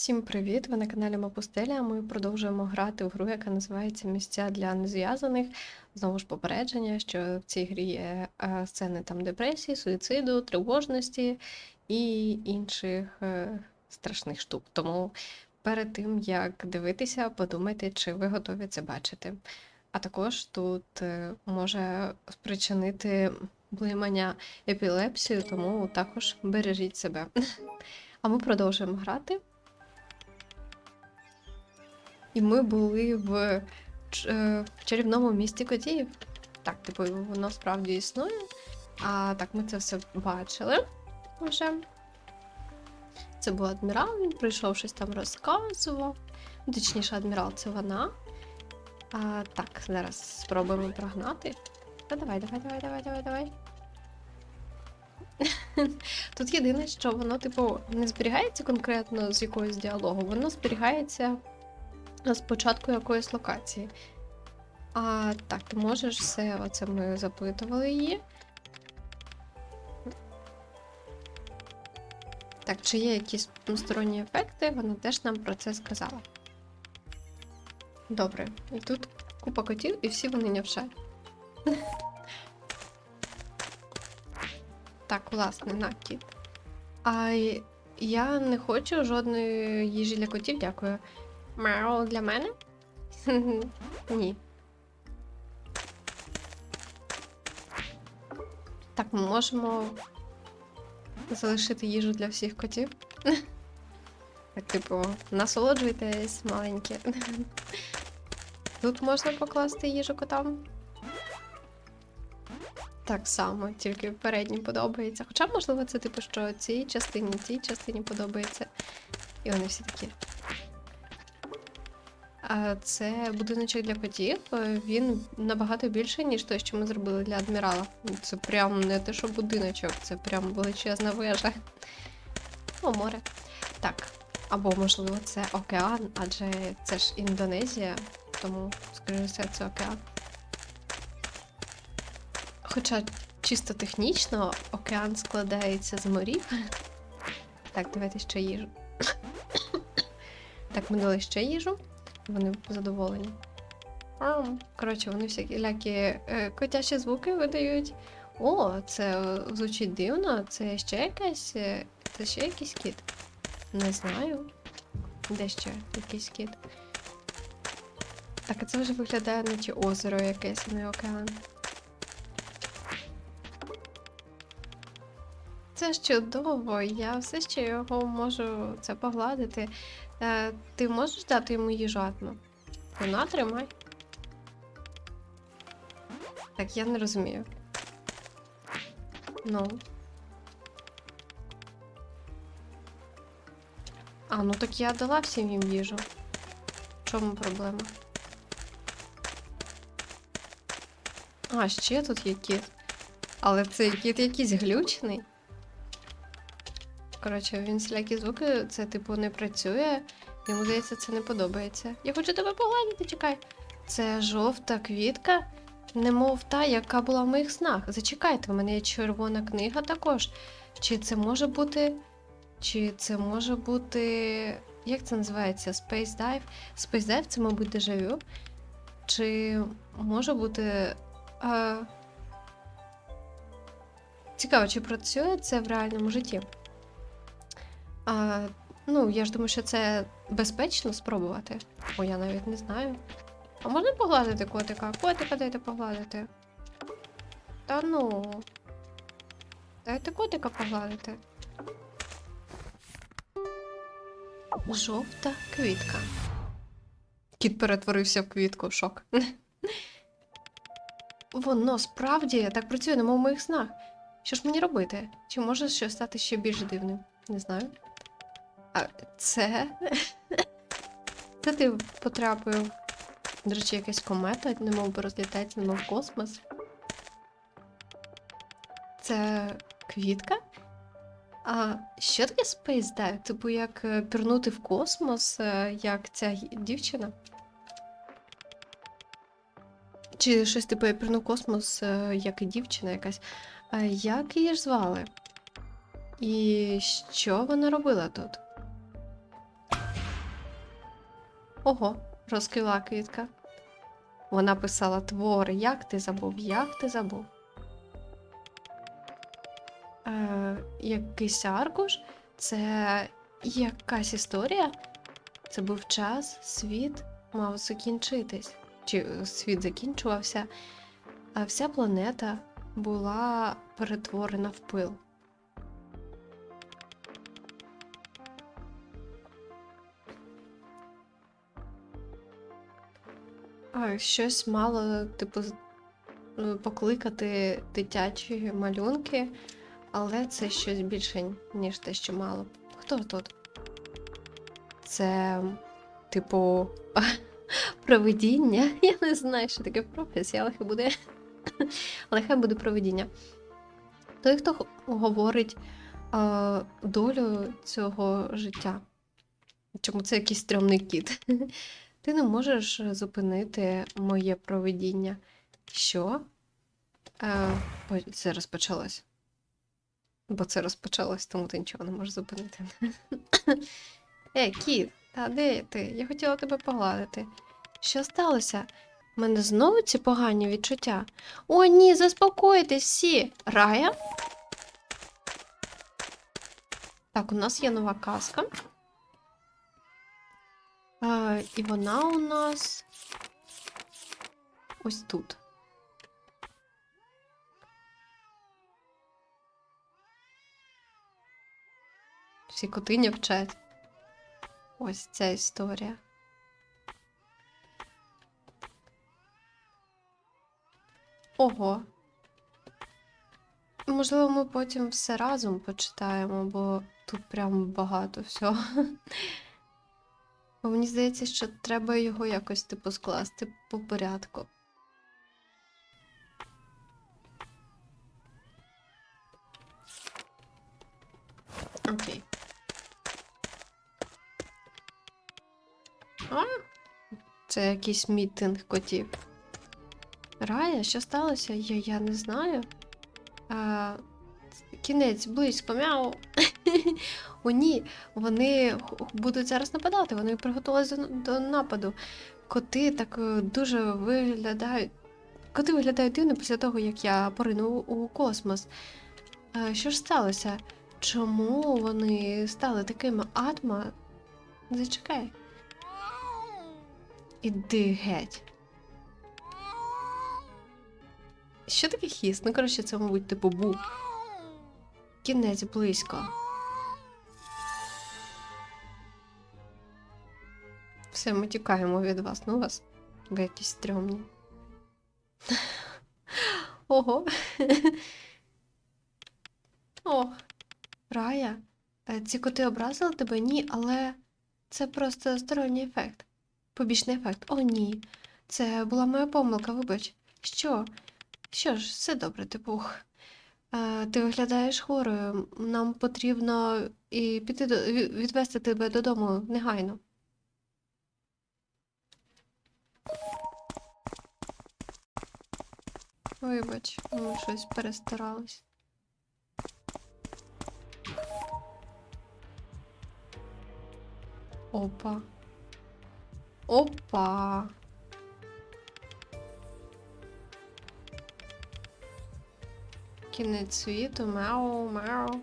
Всім привіт! Ви на каналі Мапустеля. Ми продовжуємо грати в гру, яка називається Місця для незв'язаних. Знову ж попередження, що в цій грі є е, сцени там депресії, суїциду, тривожності і інших е, страшних штук. Тому перед тим як дивитися, подумайте, чи ви готові це бачити. А також тут е, може спричинити блимання епілепсію, тому також бережіть себе. А ми продовжуємо грати. І ми були в, е, в чарівному місті котів. Так, типу, воно справді існує. А так, ми це все бачили вже. Це був адмірал, він прийшов щось там розказував. Точніше, адмірал це вона. А, так, зараз спробуємо прогнати. Та давай, давай, давай, давай, давай, давай. Тут єдине, що воно, типу, не зберігається конкретно з якогось діалогу, воно зберігається з початку якоїсь локації. А так, ти можеш все, оце ми запитували її. Так, чи є якісь сторонні ефекти, вона теж нам про це сказала. Добре, і тут купа котів, і всі вони нявшать. Так, власне, на кіт. А я не хочу жодної їжі для котів, дякую. Мяу для мене? Ні. Так, ми можемо залишити їжу для всіх котів. Типу, насолоджуйтесь, маленькі. Тут можна покласти їжу котам. Так само, тільки передній подобається. Хоча, можливо, це типу, що цій частині, цій частині подобається. І вони всі такі. Це будиночок для котів. Е, Він набагато більший, ніж той, що ми зробили для адмірала. Це прям не те, що будиночок, це прям величезна вежа. О, море. Так. Або, можливо, це океан, адже це ж Індонезія, тому, скоріше все, це океан. Хоча чисто технічно океан складається з морів. Так, давайте ще їжу. Так, ми дали ще їжу. Вони задоволені. Коротше, вони всякі е, котячі звуки видають. О, це звучить дивно. Це ще якась. е, Це ще якийсь кіт. Не знаю. Де ще якийсь кіт? Так, це вже виглядає наче озеро якесь, а не океан. Це ж чудово, я все ще його можу це погладити. Е, ти можеш дати йому їжу атму? Вона тримай. Так, я не розумію. Ну. А, ну так я дала всім їм їжу. В чому проблема? А, ще тут є кіт. Але цей кіт якийсь глючний. Коротше, він всілякі звуки, це типу не працює. Йому здається, це не подобається. Я хочу тебе погладити, чекай. Це жовта квітка, немов та, яка була в моїх снах. Зачекайте, в мене є червона книга також. Чи це може бути. Чи це може бути. Як це називається? Space Dive? Space Dive це, мабуть, дежавю. Чи може бути. А... Цікаво, чи працює це в реальному житті? А, ну, я ж думаю, що це безпечно спробувати. Бо я навіть не знаю. А можна погладити котика? Котика дайте погладити. Та ну. Дайте котика погладити. Жовта квітка. Кіт перетворився в квітку, шок. Воно справді так працює, немов в моїх снах. Що ж мені робити? Чи може щось стати ще більш дивним? Не знаю. А це. Це ти потрапив. До речі, якась комета, немов би розлітається, немов космос. Це квітка? А що таке Space Dive? Типу, як е, пірнути в космос, е, як ця дівчина? Чи щось типу я пірну в космос, е, як і дівчина якась. Як її ж звали? І що вона робила тут? Ого, розквіла квітка. Вона писала твори. Як ти забув? Як ти забув? Е, якийсь аркуш? Це якась історія? Це був час, світ мав закінчитись. Чи світ закінчувався, а вся планета була перетворена в пил. Щось мало, типу, е, покликати дитячі малюнки, але це щось більше, ніж те, що мало. Хто тут? Це, типу, провидіння. Я не знаю, що таке професія, але хай буде. Але хай буде провидіння. Той, хто говорить долю цього життя. Чому це якийсь стрьомний кіт? Ти не можеш зупинити моє провидіння. Що? Е, це розпочалось. Бо це розпочалось, тому ти нічого не можеш зупинити. Ей, кіт, та де ти? Я хотіла тебе погладити. Що сталося? У мене знову ці погані відчуття. О, ні, заспокойтесь всі. Рая? Так, у нас є нова казка. А, і вона у нас ось тут. Всі котині вчать. Ось ця історія. Ого. Можливо, ми потім все разом почитаємо, бо тут прям багато всього. Бо мені здається, що треба його якось типу скласти по порядку. Окей. А? Це якийсь мітинг котів. Рая, що сталося? Я, я не знаю. А, кінець близько мяу. О, ні, вони будуть зараз нападати, вони приготувалися до, нападу. Коти так е, дуже виглядають. Коти виглядають дивно після того, як я поринув у космос. Е, Що ж сталося? Чому вони стали такими атма? Зачекай. Іди геть. Що таке хіст? Ну, коротше, це, мабуть, типу бу. Кінець близько. Все, ми тікаємо від вас. Ну, вас ви якісь стрьомні. Ого. О, Рая, е, ці коти образили тебе? Ні, але це просто сторонній ефект. Побічний ефект. О, ні. Це була моя помилка, вибач. Що? Що ж, все добре, типух. Е, ти виглядаєш хворою. Нам потрібно і піти до відвести тебе додому негайно. Вибач, ми щось перестарались. Опа. Опа. Кінець світу, мяу, мяу.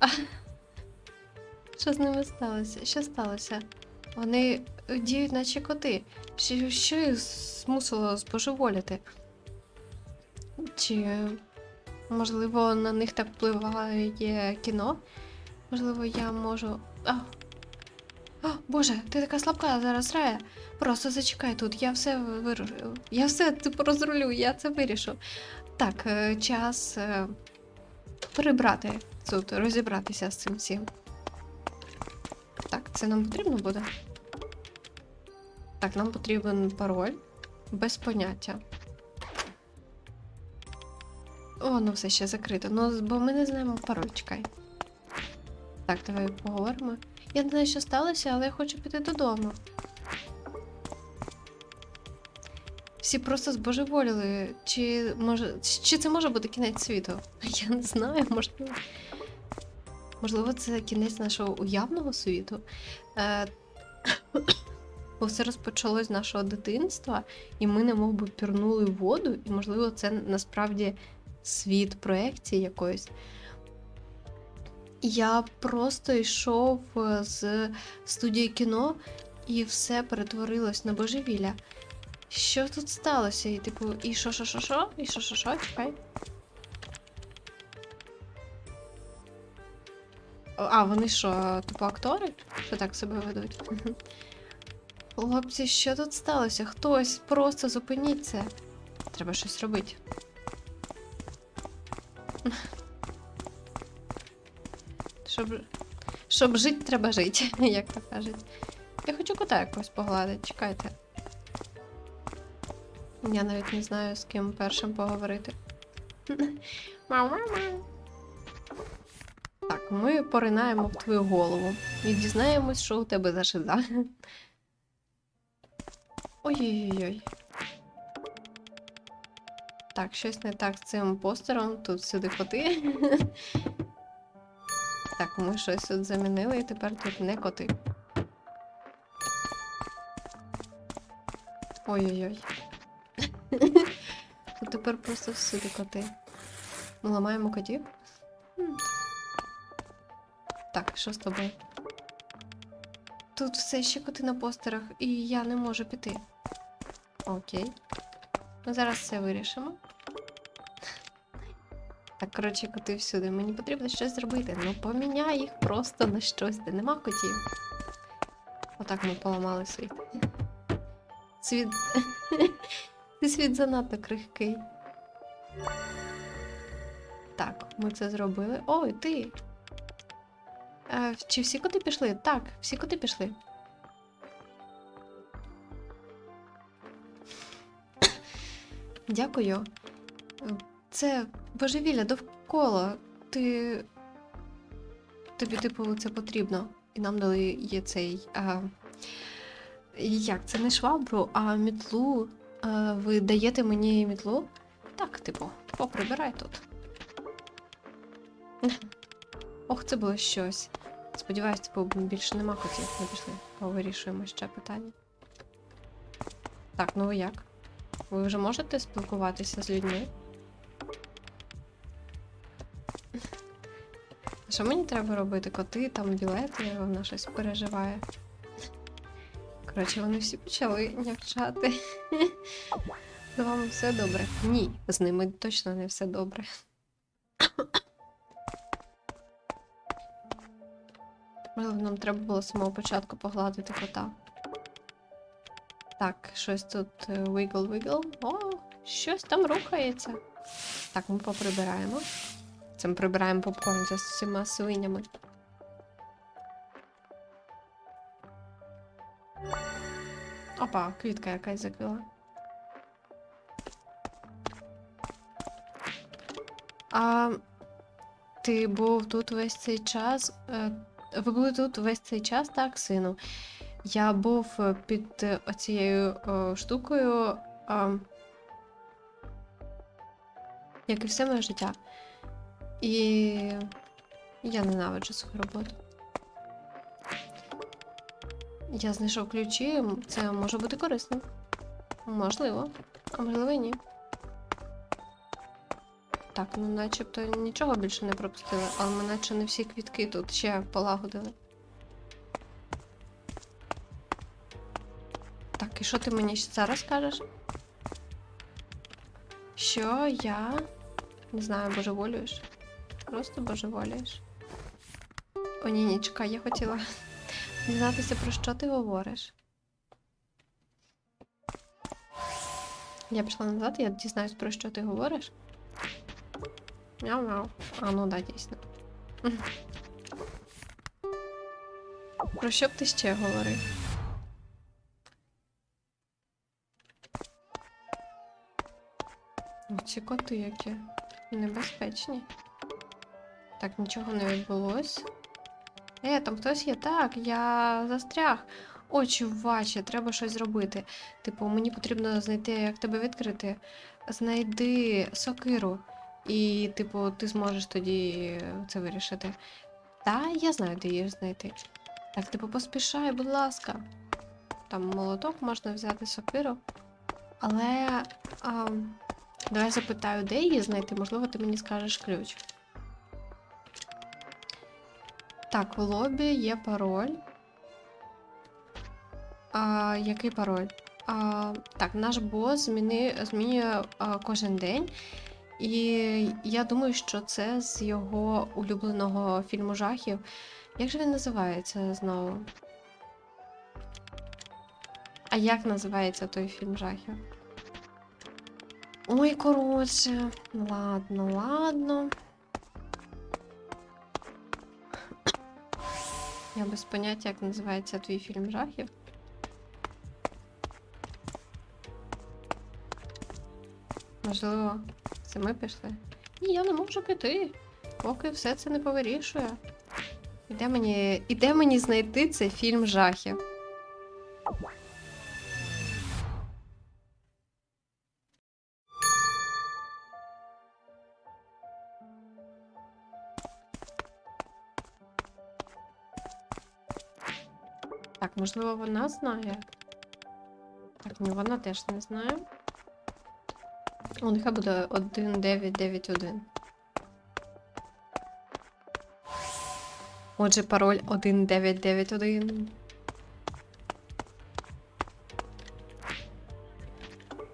Що з ними сталося? Що сталося? Вони діють, наче коти. Що, що їх змусило збожеволіти? Чи, можливо, на них так впливає кіно? Можливо, я можу. А, а, Боже, ти така слабка зараз Рая. Просто зачекай тут, я все виру... Я все розрулю, я це вирішу. Так, е, час е, прибрати тут, розібратися з цим всім. Так, це нам потрібно буде? Так, нам потрібен пароль без поняття. О, ну все ще закрито. Ну, бо ми не знаємо пароль, чекай. Так, давай поговоримо. Я не знаю, що сталося, але я хочу піти додому. Всі просто збожеволіли. Чи може. Чи це може бути кінець світу? Я не знаю, можливо. Можливо, це кінець нашого уявного світу. Е, Бо все розпочалось з нашого дитинства, і ми не би пірнули воду, і, можливо, це насправді світ проекції якоїсь. Я просто йшов е, з студії кіно, і все перетворилось на божевілля. Що тут сталося? І типу, і що, що, що, що? І що, що, що? Чекай. А, вони що, тупо актори? Що так себе ведуть? Хлопці, що тут сталося? Хтось просто зупиніть це. Треба щось робити. Щоб, щоб жити, треба жити, як то кажуть. Я хочу кота якось погладити, чекайте. Я навіть не знаю, з ким першим поговорити. Так, ми поринаємо в твою голову і дізнаємось, що у тебе за шиза. Ой-ой-ой. Так, щось не так з цим постером. Тут сюди коти. Так, ми щось тут замінили, і тепер тут не коти. Ой-ой-ой. Тут тепер просто всюди коти. Ми ламаємо котів. Так, що з тобою? Тут все ще коти на постерах, і я не можу піти. Окей. Ми зараз все вирішимо. Так, коротше, коти всюди. Мені потрібно щось зробити. Ну поміняй їх просто на щось, де нема котів. Отак ми поламали світ. Світ. Цей світ занадто крихкий. Так, ми це зробили. Ой, ти. Е, чи всі коти пішли? Так, всі коти пішли. Дякую. Е, Це божевілля довкола. Ти. Тобі, типу, це потрібно. І нам дали є цей. А... Як? Це не швабру, а мітлу. Ви даєте мені мітлу? Так, типу, поприбирай тут. Ох, це було щось. Сподіваюсь, типу, більше нема котів. Ми пішли. Вирішуємо ще питання. Так, ну ви як? Ви вже можете спілкуватися з людьми? Що мені треба робити? Коти, там білети, вона щось переживає. Коротше, вони всі почали нявчати. З вами все добре. Ні, з ними точно не все добре. Можливо, нам треба було з самого початку погладити кота. Так, щось тут вигл-вигл. О, щось там рухається. Так, ми поприбираємо. Це ми прибираємо попкорн за всіма свинями. Опа, квітка якась заквіла. А ти був тут весь цей час. Е, Ви були тут весь цей час, так, сину? Я був е, під е, оцією е, штукою, а, як і все моє життя. І я ненавиджу свою роботу. Я знайшов ключі, це може бути корисним. Можливо, а можливо і ні. Так, ну начебто нічого більше не пропустили, але ми наче не всі квітки тут ще полагодили. Так, і що ти мені зараз скажеш? Що я не знаю, божеволюєш? Просто божеволюєш. О, ні, ні, чекай, я хотіла дізнатися, про що ти говориш. Я пішла назад, я дізнаюсь, про що ти говориш. Мяу-мяу. А, ну да, дійсно. Про що б ти ще говорив? О, Ці коти які небезпечні. Так, нічого не відбулось. Е, там хтось є. Так, я застряг. О, чуваче, треба щось зробити. Типу, мені потрібно знайти, як тебе відкрити. Знайди сокиру. І, типу, ти зможеш тоді це вирішити. Та, я знаю, де її знайти. Так, типу, поспішай, будь ласка. там молоток можна взяти сокиру. Але а, давай запитаю, де її знайти, можливо, ти мені скажеш ключ. Так, в лобі є пароль. А, який пароль? А, так, наш бос зміни, змінює а, кожен день. І я думаю, що це з його улюбленого фільму жахів. Як же він називається знову? А як називається той фільм жахів? Ой, коротше. Ладно, ладно. Я без поняття, як називається твій фільм жахів. Можливо, це ми пішли? Ні, я не можу піти, поки все це не повирішує. І де мені, і де мені знайти цей фільм жахів? Так, можливо, вона знає. Так, ні, вона теж не знає. О, нехай буде 1991. Отже, пароль 1991.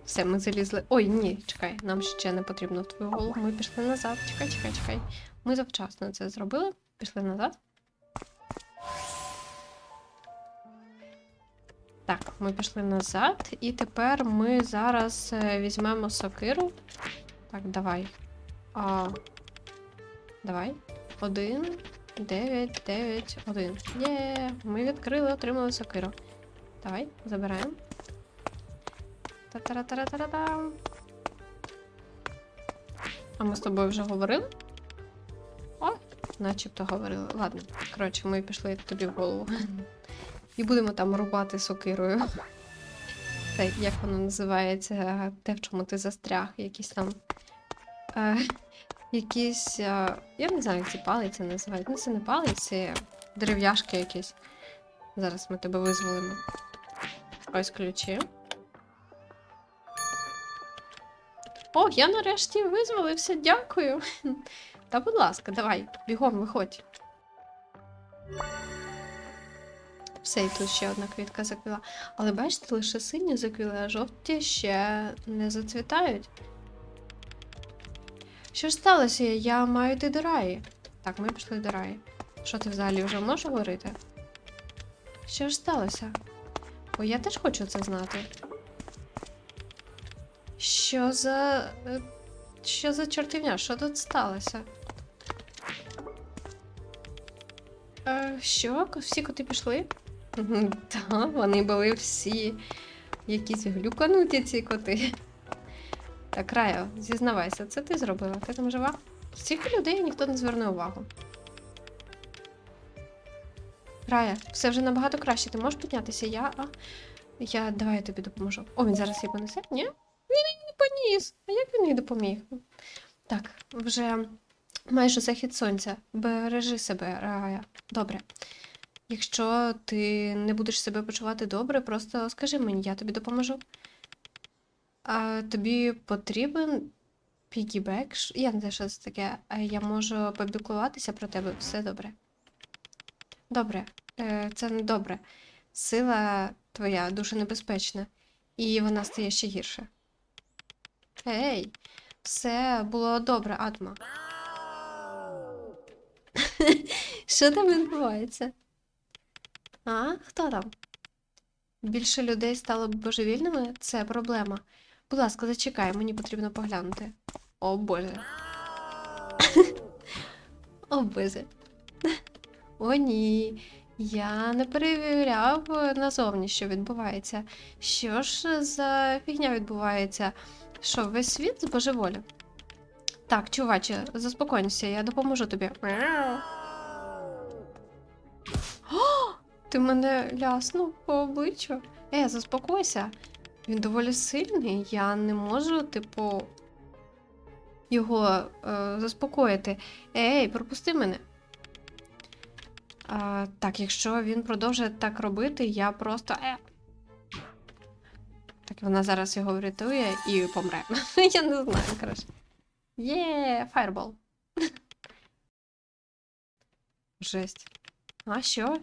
Все, ми залізли. Ой, ні, чекай, нам ще не потрібно в твою голову. Ми пішли назад. Чекай, чекай, чекай. Ми завчасно це зробили. Пішли назад. Ми пішли назад, і тепер ми зараз е, візьмемо сокиру. Так, давай. А, давай. Один, дев'ять, дев'ять, один. Є, ми відкрили, отримали сокиру. Давай, забираємо. Та-тара-тара-тара-дам. А ми з тобою вже говорили? О, начебто говорили. Ладно, коротше, ми пішли тобі в голову. І будемо там рубати сокирою. Це як воно називається? Те, в чому ти застряг, якісь там. Е, якісь. Е, я не знаю, як ці палиці називають. Ну, це не палиці, дерев'яшки якісь. Зараз ми тебе визволимо. Ось ключі. О, я нарешті визволився, дякую. Та, будь ласка, давай, бігом, виходь. Все, і тут ще одна квітка заквіла. Але бачите, лише сині заквіли, а жовті ще не зацвітають. Що ж сталося? Я маю йти до раї. Так, ми пішли до раї. Що ти взагалі вже можеш говорити? Що ж сталося? Бо я теж хочу це знати. Що за. Що за чортівня? Що тут сталося? Е, що? Всі коти пішли? Так, вони були всі якісь глюкануті ці коти. Так, Рая, зізнавайся, це ти зробила? Ти там жива? Цих людей ніхто не зверне увагу. Рая, все вже набагато краще. Ти можеш піднятися? Я. А... Я давай я тобі допоможу. О, він зараз її понесе? Ні? Він її не поніс. А як він їй допоміг? Так, вже майже захід сонця. Бережи себе, Рая. Добре. Якщо ти не будеш себе почувати добре, просто скажи мені, я тобі допоможу. А тобі потрібен пігібек? Я не знаю, що це таке. А я можу побіклуватися про тебе. Все добре. Добре, Е, це не добре. Сила твоя дуже небезпечна, і вона стає ще гірше. Ей, все було добре, Атма. Що там відбувається? А, хто там? Більше людей стало божевільними? Це проблема. Будь ласка, зачекай, мені потрібно поглянути. О боже. О боже. О, ні. Я не перевіряв назовні, що відбувається. Що ж за фігня відбувається? Що, весь світ збожеволів? Так, чуваче, заспокойся, я допоможу тобі. Ти мене ляснув по обличчю. Е, заспокойся. Він доволі сильний. Я не можу, типу, його е, заспокоїти. Ей, пропусти мене. А, так, якщо він продовжує так робити, я просто. Е, Вона зараз його врятує і помре. Я не знаю, коротше. Є, фаербол. Жесть. А що?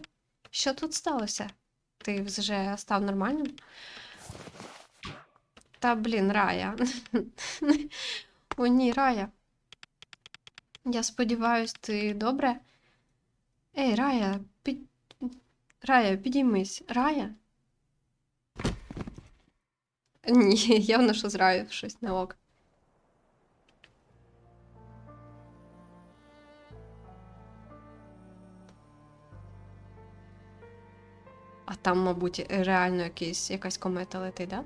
Що тут сталося? Ти вже став нормальним? Та блін, Рая. О, ні, Рая. Я сподіваюсь, ти добре? Ей, Рая, під... Рая, підіймись. Рая? Ні, явно, що з Раю щось не ок. Там, мабуть, реально якийсь, якась комета летить, да?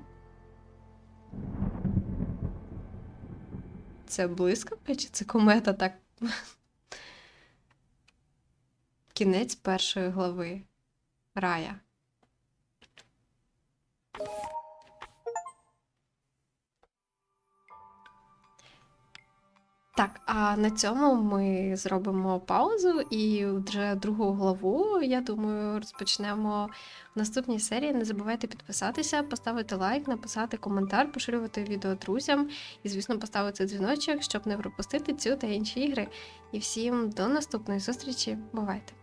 Це блискавка чи це комета так? Кінець першої глави. Рая. Так, а на цьому ми зробимо паузу і вже другу главу, я думаю, розпочнемо в наступній серії. Не забувайте підписатися, поставити лайк, написати коментар, поширювати відео друзям і, звісно, поставити дзвіночок, щоб не пропустити цю та інші ігри. І всім до наступної зустрічі. Бувайте!